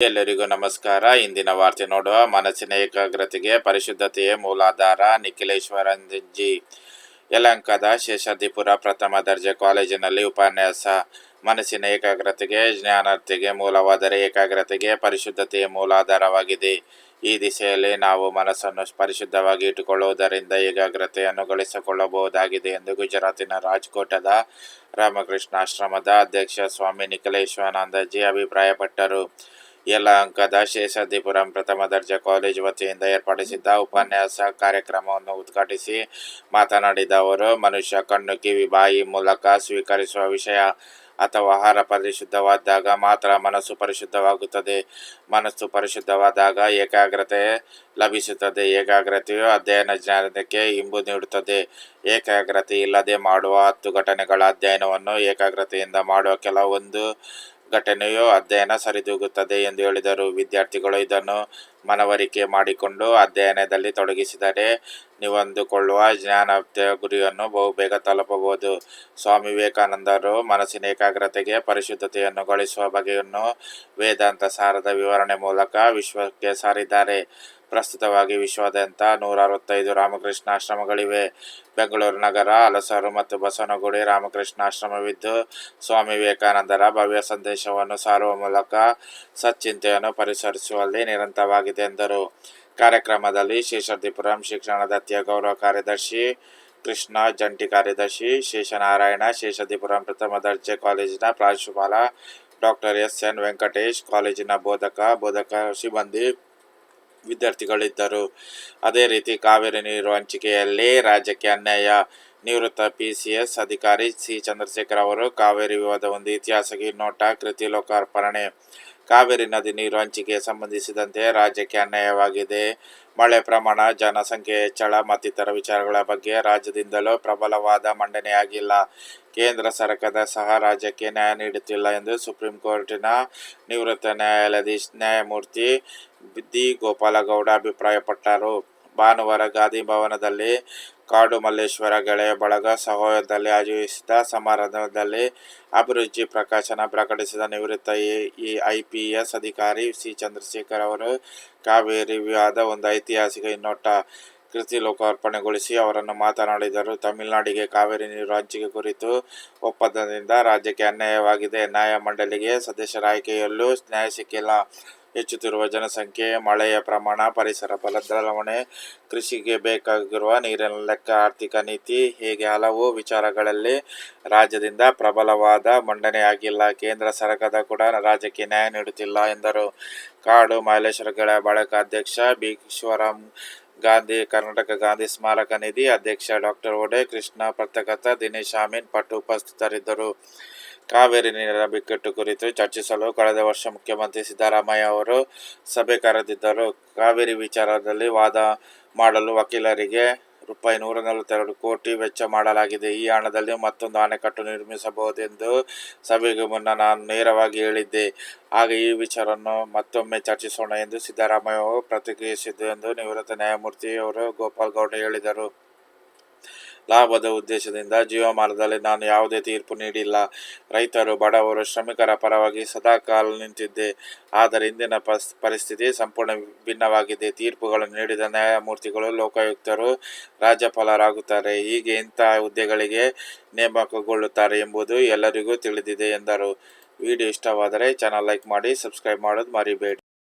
ಎಲ್ಲರಿಗೂ ನಮಸ್ಕಾರ. ಇಂದಿನ ವಾರ್ತೆ ನೋಡುವ ಮನಸ್ಸಿನ ಏಕಾಗ್ರತೆಗೆ ಪರಿಶುದ್ಧತೆಯೇ ಮೂಲಾಧಾರ. ನಿಖಿಲೇಶ್ವರಂಜಿ ಯಲಂಕದ ಶೇಷಾದಿಪುರ ಪ್ರಥಮ ದರ್ಜೆ ಕಾಲೇಜಿನಲ್ಲಿ ಉಪನ್ಯಾಸ. ಮನಸ್ಸಿನ ಏಕಾಗ್ರತೆಗೆ, ಜ್ಞಾನಾರ್ಥಿಗೆ, ಮೂಲವಾದರೆ ಏಕಾಗ್ರತೆಗೆ ಪರಿಶುದ್ಧತೆಯ ಮೂಲಾಧಾರವಾಗಿದೆ. ಈ ದಿಸೆಯಲ್ಲಿ ನಾವು ಮನಸ್ಸನ್ನು ಪರಿಶುದ್ಧವಾಗಿ ಇಟ್ಟುಕೊಳ್ಳುವುದರಿಂದ ಏಕಾಗ್ರತೆಯನ್ನು ಗಳಿಸಿಕೊಳ್ಳಬಹುದಾಗಿದೆ ಎಂದು ಗುಜರಾತಿನ ರಾಜ್ಕೋಟದ ರಾಮಕೃಷ್ಣಾಶ್ರಮದ ಅಧ್ಯಕ್ಷ ಸ್ವಾಮಿ ನಿಖಿಲೇಶ್ವರಾನಂದಜಿ ಅಭಿಪ್ರಾಯಪಟ್ಟರು. ಯಲಹಂಕದ ಶೇಷಾದಿಪುರಂ ಪ್ರಥಮ ದರ್ಜೆ ಕಾಲೇಜು ವತಿಯಿಂದ ಏರ್ಪಡಿಸಿದ್ದ ಉಪನ್ಯಾಸ ಕಾರ್ಯಕ್ರಮವನ್ನು ಉದ್ಘಾಟಿಸಿ ಮಾತನಾಡಿದ ಅವರು, ಮನುಷ್ಯ ಕಣ್ಣು, ಕಿವಿ, ಬಾಯಿ ಮೂಲಕ ಸ್ವೀಕರಿಸುವ ವಿಷಯ ಅಥವಾ ಆಹಾರ ಪರಿಶುದ್ಧವಾದಾಗ ಮಾತ್ರ ಮನಸ್ಸು ಪರಿಶುದ್ಧವಾಗುತ್ತದೆ. ಮನಸ್ಸು ಪರಿಶುದ್ಧವಾದಾಗ ಏಕಾಗ್ರತೆ ಲಭಿಸುತ್ತದೆ. ಏಕಾಗ್ರತೆಯು ಅಧ್ಯಯನ ಜ್ಞಾನಕ್ಕೆ ಇಂಬು ನೀಡುತ್ತದೆ. ಏಕಾಗ್ರತೆ ಇಲ್ಲದೆ ಮಾಡುವ ಹತ್ತು ಘಟನೆಗಳ ಅಧ್ಯಯನವನ್ನು ಏಕಾಗ್ರತೆಯಿಂದ ಮಾಡುವ ಕೆಲವೊಂದು ಘಟನೆಯು ಅಧ್ಯಯನ ಸರಿದೂಗುತ್ತದೆ ಎಂದು ಹೇಳಿದರು. ವಿದ್ಯಾರ್ಥಿಗಳು ಇದನ್ನು ಮನವರಿಕೆ ಮಾಡಿಕೊಂಡು ಅಧ್ಯಯನದಲ್ಲಿ ತೊಡಗಿಸಿದರೆ ನೀವಂದುಕೊಳ್ಳುವ ಜ್ಞಾನದ ಗುರಿಯನ್ನು ಬಹುಬೇಗ ತಲುಪಬಹುದು. ಸ್ವಾಮಿ ವಿವೇಕಾನಂದರು ಮನಸ್ಸಿನ ಏಕಾಗ್ರತೆಗೆ ಪರಿಶುದ್ಧತೆಯನ್ನು ಗಳಿಸುವ ಬಗೆಯನ್ನು ವೇದಾಂತ ಸಾರದ ವಿವರಣೆ ಮೂಲಕ ವಿಶ್ವಕ್ಕೆ ಸಾರಿದ್ದಾರೆ. ಪ್ರಸ್ತುತವಾಗಿ ವಿಶ್ವಾದ್ಯಂತ ನೂರ ಅರವತ್ತೈದು ರಾಮಕೃಷ್ಣ ಆಶ್ರಮಗಳಿವೆ ಬೆಂಗಳೂರು ನಗರ, ಹಲಸರು ಮತ್ತು ಬಸವನಗುಡಿ ರಾಮಕೃಷ್ಣ ಆಶ್ರಮವಿದ್ದು ಸ್ವಾಮಿ ವಿವೇಕಾನಂದರ ಭವ್ಯ ಸಂದೇಶವನ್ನು ಸಾರುವ ಮೂಲಕ ಸಚ್ಚಿಂತೆಯನ್ನು ಪರಿಸರಿಸುವಲ್ಲಿ ನಿರಂತರವಾಗಿದೆ. ಎಂದರು. ಕಾರ್ಯಕ್ರಮದಲ್ಲಿ ಶೇಷಾದ್ರಿಪುರಂ ಶಿಕ್ಷಣದ ದತ್ತಿಯ ಗೌರವ ಕಾರ್ಯದರ್ಶಿ ಕೃಷ್ಣ, ಜಂಟಿ ಕಾರ್ಯದರ್ಶಿ ಶೇಷನಾರಾಯಣ, ಶೇಷಾದ್ರಿಪುರಂ ಪ್ರಥಮ ದರ್ಜೆ ಕಾಲೇಜಿನ ಪ್ರಾಂಶುಪಾಲ ಡಾಕ್ಟರ್ ಎಸ್ ಎನ್ ವೆಂಕಟೇಶ್, ಕಾಲೇಜಿನ ಬೋಧಕ ಬೋಧಕ ಸಿಬ್ಬಂದಿ ವಿದ್ಯಾರ್ಥಿಗಳಿದ್ದರು. ಅದೇ ರೀತಿ ಕಾವೇರಿ ನೀರು ಹಂಚಿಕೆಯಲ್ಲಿ ರಾಜ್ಯಕ್ಕೆ ಅನ್ಯಾಯ ನಿವೃತ್ತ ಪಿಸಿಎಸ್ ಅಧಿಕಾರಿ ಸಿ. ಚಂದ್ರಶೇಖರ್ ಅವರು ಕಾವೇರಿ ವಿವಾದ ಒಂದು ಇತಿಹಾಸಕ್ಕೆ ನೋಟ, ಕೃತಿ ಲೋಕಾರ್ಪಣೆ ಕಾವೇರಿ ನದಿ ನೀರು ಹಂಚಿಕೆ ಸಂಬಂಧಿಸಿದಂತೆ ರಾಜ್ಯಕ್ಕೆ ಅನ್ಯಾಯವಾಗಿದೆ. ಮಳೆ ಪ್ರಮಾಣ, ಜನಸಂಖ್ಯೆ ಹೆಚ್ಚಳ ಮತ್ತಿತರ ವಿಚಾರಗಳ ಬಗ್ಗೆ ರಾಜ್ಯದಿಂದಲೂ ಪ್ರಬಲವಾದ ಮಂಡನೆಯಾಗಿಲ್ಲ. ಕೇಂದ್ರ ಸರ್ಕಾರ ಸಹ ರಾಜ್ಯಕ್ಕೆ ನ್ಯಾಯ ನೀಡುತ್ತಿಲ್ಲ ಎಂದು ಸುಪ್ರೀಂ ಕೋರ್ಟಿನ ನಿವೃತ್ತ ನ್ಯಾಯಾಧೀಶ ನ್ಯಾಯಮೂರ್ತಿ ದಿ ಗೋಪಾಲಗೌಡ ಅಭಿಪ್ರಾಯಪಟ್ಟರು. ಭಾನುವಾರ ಗಾಂಧಿ ಭವನದಲ್ಲಿ ಕಾಡು ಮಲ್ಲೇಶ್ವರ ಗೆಳೆಯ ಬಳಗ ಸಹಯೋಗದಲ್ಲಿ ಆಯೋಜಿಸಿದ ಸಮಾರಂಭದಲ್ಲಿ ಅಭಿರುಚಿ ಪ್ರಕಾಶನ ಪ್ರಕಟಿಸಿದ ನಿವೃತ್ತ ಎ ಐ, ಪಿ, ಎಸ್ ಅಧಿಕಾರಿ ಸಿ ಚಂದ್ರಶೇಖರ್ ಅವರು, ಕಾವೇರಿ ವಿವಾದ ಒಂದು ಐತಿಹಾಸಿಕ ಹಿನ್ನೋಟ ಕೃತಿ ಲೋಕಾರ್ಪಣೆಗೊಳಿಸಿ ಅವರನ್ನು ಮಾತನಾಡಿದರು. ತಮಿಳುನಾಡಿಗೆ ಕಾವೇರಿ ನೀರು ಹಂಚಿಕೆ ಕುರಿತು ಒಪ್ಪಂದದಿಂದ ರಾಜ್ಯಕ್ಕೆ ಅನ್ಯಾಯವಾಗಿದೆ. ನ್ಯಾಯಮಂಡಳಿಗೆ ಸದಸ್ಯರ ಆಯ್ಕೆಯಲ್ಲೂ ನ್ಯಾಯ ಸಿಕ್ಕಿಲ್ಲ. ಹೆಚ್ಚುತ್ತಿರುವ ಜನಸಂಖ್ಯೆ, ಮಳೆಯ ಪ್ರಮಾಣ, ಪರಿಸರ ಬದಲಾವಣೆ, ಕೃಷಿಗೆ ಬೇಕಾಗಿರುವ ನೀರಿನ ಲೆಕ್ಕ, ಆರ್ಥಿಕ ನೀತಿ ಹೀಗೆ ಹಲವು ವಿಚಾರಗಳಲ್ಲಿ ರಾಜ್ಯದಿಂದ ಪ್ರಬಲವಾದ ಮಂಡನೆಯಾಗಿಲ್ಲ ಕೇಂದ್ರ ಸರ್ಕಾರ ಕೂಡ ರಾಜ್ಯಕ್ಕೆ ನ್ಯಾಯ ನೀಡುತ್ತಿಲ್ಲ ಎಂದರು. ಕಾಡು ಮಹಾಲೇಶ್ವರಗಳ ಬಳಕ ಅಧ್ಯಕ್ಷ ಬಿ ಗಾಂಧಿ, ಕರ್ನಾಟಕ ಗಾಂಧಿ ಸ್ಮಾರಕ ನಿಧಿ ಅಧ್ಯಕ್ಷ ಡಾಕ್ಟರ್ ಒಡೆ ಕೃಷ್ಣ ಪತ್ರಕರ್ತ ದಿನೇಶ್ ಅಮೀನ್ ಪಟ್ಟು ಉಪಸ್ಥಿತರಿದ್ದರು. ಕಾವೇರಿ ನೀರಿನ ಬಿಕ್ಕಟ್ಟು ಕುರಿತು ಚರ್ಚಿಸಲು ಕಳೆದ ವರ್ಷ ಮುಖ್ಯಮಂತ್ರಿ ಸಿದ್ದರಾಮಯ್ಯ ಅವರು ಸಭೆ ಕರೆದಿದ್ದರು. ಕಾವೇರಿ ವಿಚಾರದಲ್ಲಿ ವಾದ ಮಾಡಲು ವಕೀಲರಿಗೆ ರೂಪಾಯಿ ನೂರ ನಲವತ್ತೆರಡು ಕೋಟಿ ವೆಚ್ಚ ಮಾಡಲಾಗಿದೆ. ಈ ಹಣದಲ್ಲಿ ಮತ್ತೊಂದು ಅಣೆಕಟ್ಟು ನಿರ್ಮಿಸಬಹುದೆಂದು ಸಭೆಗೆ ಮುನ್ನ ನಾನು ನೇರವಾಗಿ ಹೇಳಿದ್ದೆ. ಆಗ ಈ ವಿಚಾರವನ್ನು ಮತ್ತೊಮ್ಮೆ ಚರ್ಚಿಸೋಣ ಎಂದು ಸಿದ್ದರಾಮಯ್ಯ ಪ್ರತಿಕ್ರಿಯಿಸಿದ್ದು ಎಂದು ನಿವೃತ್ತ ನ್ಯಾಯಮೂರ್ತಿಯವರು ಗೋಪಾಲ್ ಗೌಡ ಹೇಳಿದರು. ಲಾಭದ ಉದ್ದೇಶದಿಂದ ಜೀವಮಾನದಲ್ಲಿ ನಾನು ಯಾವುದೇ ತೀರ್ಪು ನೀಡಿಲ್ಲ. ರೈತರು, ಬಡವರು, ಶ್ರಮಿಕರ ಪರವಾಗಿ ಸದಾಕಾಲ ನಿಂತಿದ್ದೆ. ಆದರೆ ಇಂದಿನ ಪರಿಸ್ಥಿತಿ ಸಂಪೂರ್ಣ ಭಿನ್ನವಾಗಿದೆ. ತೀರ್ಪುಗಳನ್ನು ನೀಡಿದ ನ್ಯಾಯಮೂರ್ತಿಗಳು, ಲೋಕಾಯುಕ್ತರು, ರಾಜ್ಯಪಾಲರಾಗುತ್ತಾರೆ. ಹೀಗೆ ಇಂತಹ ಹುದ್ದೆಗಳಿಗೆ ನೇಮಕಗೊಳ್ಳುತ್ತಾರೆ ಎಂಬುದು ಎಲ್ಲರಿಗೂ ತಿಳಿದಿದೆ ಎಂದರು. ವಿಡಿಯೋ ಇಷ್ಟವಾದರೆ ಚಾನಲ್ ಲೈಕ್ ಮಾಡಿ, ಸಬ್ಸ್ಕ್ರೈಬ್ ಮಾಡೋದು ಮರಿಬೇಡಿ.